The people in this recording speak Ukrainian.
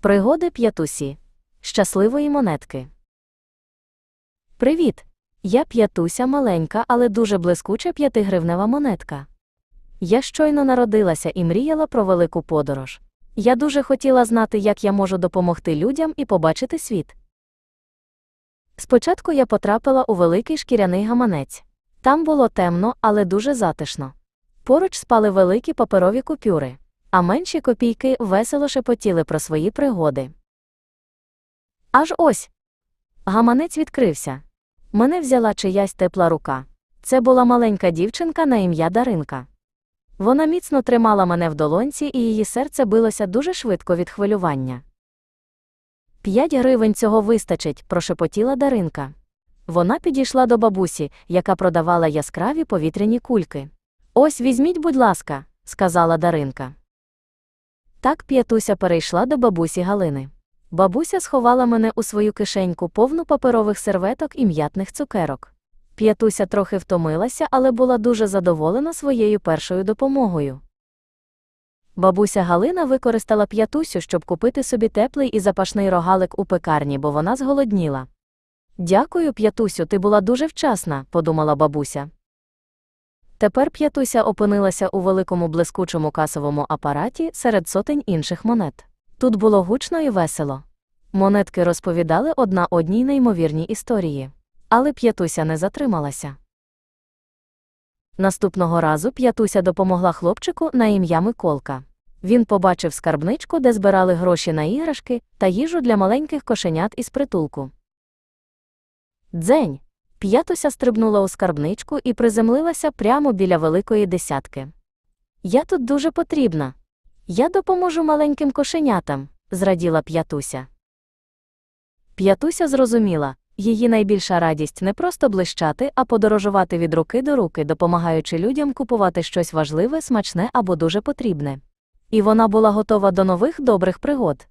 Пригоди п'ятусі. Щасливої монетки. Привіт! Я п'ятуся маленька, але дуже блискуча п'ятигривнева монетка. Я щойно народилася і мріяла про велику подорож. Я дуже хотіла знати, як я можу допомогти людям і побачити світ. Спочатку я потрапила у великий шкіряний гаманець. Там було темно, але дуже затишно. Поруч спали великі паперові купюри, а менші копійки весело шепотіли про свої пригоди. Аж ось. Гаманець відкрився. Мене взяла чиясь тепла рука. Це була маленька дівчинка на ім'я Даринка. Вона міцно тримала мене в долонці, і її серце билося дуже швидко від хвилювання. П'ять гривень цього вистачить, прошепотіла Даринка. Вона підійшла до бабусі, яка продавала яскраві повітряні кульки. Ось візьміть, будь ласка, сказала Даринка. Так п'ятуся перейшла до бабусі Галини. Бабуся сховала мене у свою кишеньку повну паперових серветок і м'ятних цукерок. П'ятуся трохи втомилася, але була дуже задоволена своєю першою допомогою. Бабуся Галина використала п'ятусю, щоб купити собі теплий і запашний рогалик у пекарні, бо вона зголодніла. Дякую, п'ятусю, ти була дуже вчасна, подумала бабуся. Тепер п'ятуся опинилася у великому блискучому касовому апараті серед сотень інших монет. Тут було гучно і весело. Монетки розповідали одна одній неймовірні історії. Але п'ятуся не затрималася. Наступного разу п'ятуся допомогла хлопчику на ім'я Миколка. Він побачив скарбничку, де збирали гроші на іграшки та їжу для маленьких кошенят із притулку. Дзень. П'ятуся стрибнула у скарбничку і приземлилася прямо біля великої десятки. Я тут дуже потрібна. Я допоможу маленьким кошенятам, зраділа п'ятуся. П'ятуся зрозуміла, її найбільша радість не просто блищати, а подорожувати від руки до руки, допомагаючи людям купувати щось важливе, смачне або дуже потрібне. І вона була готова до нових добрих пригод.